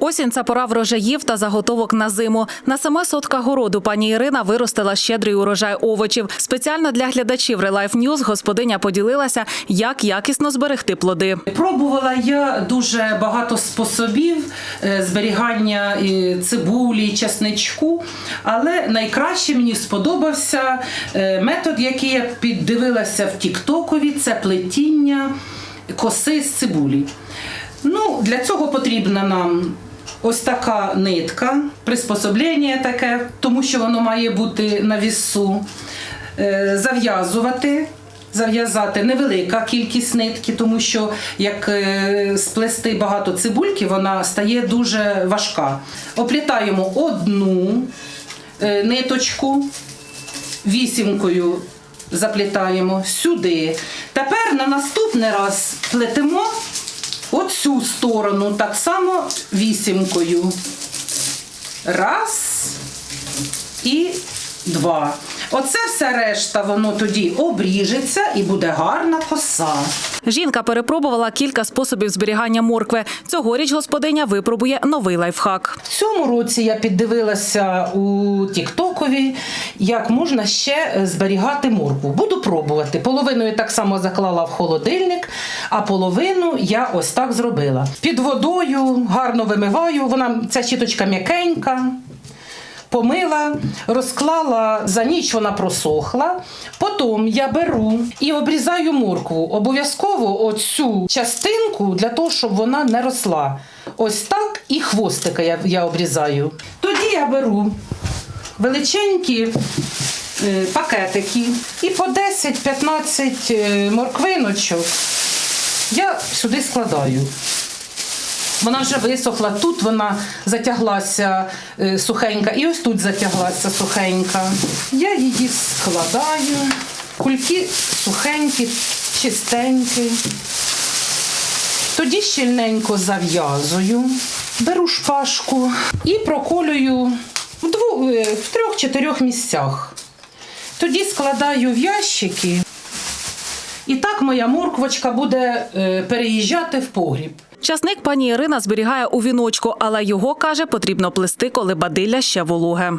Осінь це пора врожаїв та заготовок на зиму. На саме сотках городу пані Ірина виростила щедрий урожай овочів. Спеціально для глядачів Релайф Ньюз господиня поділилася, як якісно зберегти плоди. Пробувала я дуже багато способів е, зберігання цибулі, часничку, але найкраще мені сподобався е, метод, який я піддивилася в Тіктокові це плетіння коси з цибулі. Ну, для цього потрібна нам ось така нитка, приспособлення таке, тому що воно має бути на вісу. Е, Зав'язувати. Зав'язати невелика кількість нитки, тому що як е, сплести багато цибульки, вона стає дуже важка. Оплітаємо одну е, ниточку, вісімкою заплітаємо сюди. Тепер на наступний раз плетемо оцю сторону, так само вісімкою. Раз і два. Оце все решта, воно тоді обріжеться і буде гарна коса. Жінка перепробувала кілька способів зберігання моркви. Цьогоріч господиня випробує новий лайфхак. В цьому році я піддивилася у Тіктокові, як можна ще е, зберігати моркву. Буду пробувати. Половину я так само заклала в холодильник, а половину я ось так зробила. Під водою гарно вимиваю. Вона ця щіточка м'якенька. Помила, розклала за ніч вона просохла. Потім я беру і обрізаю моркву. Обов'язково оцю частинку для того, щоб вона не росла. Ось так і хвостика я, я обрізаю. Тоді я беру величенькі е, пакетики і по 10-15 е, морквиночок я сюди складаю. Вона вже висохла, тут вона затяглася е, сухенька, і ось тут затяглася сухенька. Я її складаю. Кульки сухенькі, чистенькі. Тоді щільненько зав'язую, беру шпажку і проколюю в, двох, е, в трьох-чотирьох місцях. Тоді складаю в ящики, і так моя морквочка буде е, переїжджати в погріб. Часник пані Ірина зберігає у віночку, але його каже, потрібно плести, коли бадилля ще вологе.